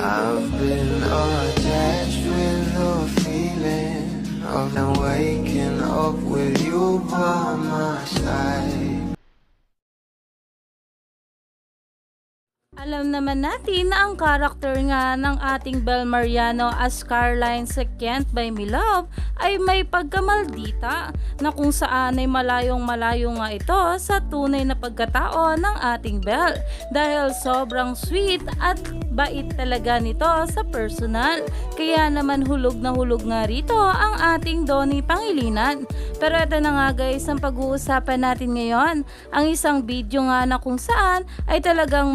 I've been attached with the feeling of now waking up with you by my side. Alam naman natin na ang karakter nga ng ating Bel Mariano as Caroline sa Can't Buy Me Love ay may pagkamaldita na kung saan ay malayong malayo nga ito sa tunay na pagkatao ng ating Bel dahil sobrang sweet at bait talaga nito sa personal. Kaya naman hulog na hulog nga rito ang ating Donnie Pangilinan. Pero ito na nga guys ang pag-uusapan natin ngayon. Ang isang video nga na kung saan ay talagang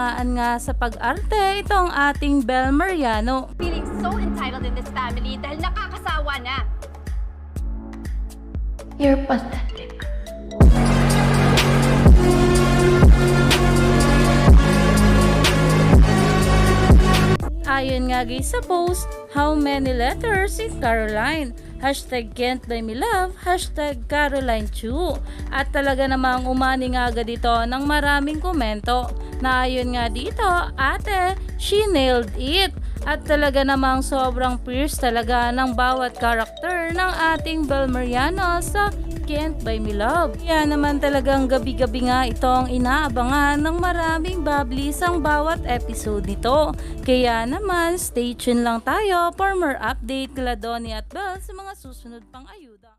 masinangaan nga sa pag-arte itong ating Bel Mariano. feeling so entitled in this family dahil nakakasawa na. You're pathetic. Ayon nga guys sa post, how many letters in Caroline? Hashtag can't buy me love, hashtag Caroline Chu. At talaga namang umani nga agad ito ng maraming komento na ayon nga dito, ate, she nailed it. At talaga namang sobrang fierce talaga ng bawat karakter ng ating Bel Mariano sa Can't Buy Me Love. Kaya naman talagang gabi-gabi nga itong inaabangan ng maraming bablis ang bawat episode nito. Kaya naman, stay tuned lang tayo for more update kila Donnie at Belle sa mga susunod pang ayuda.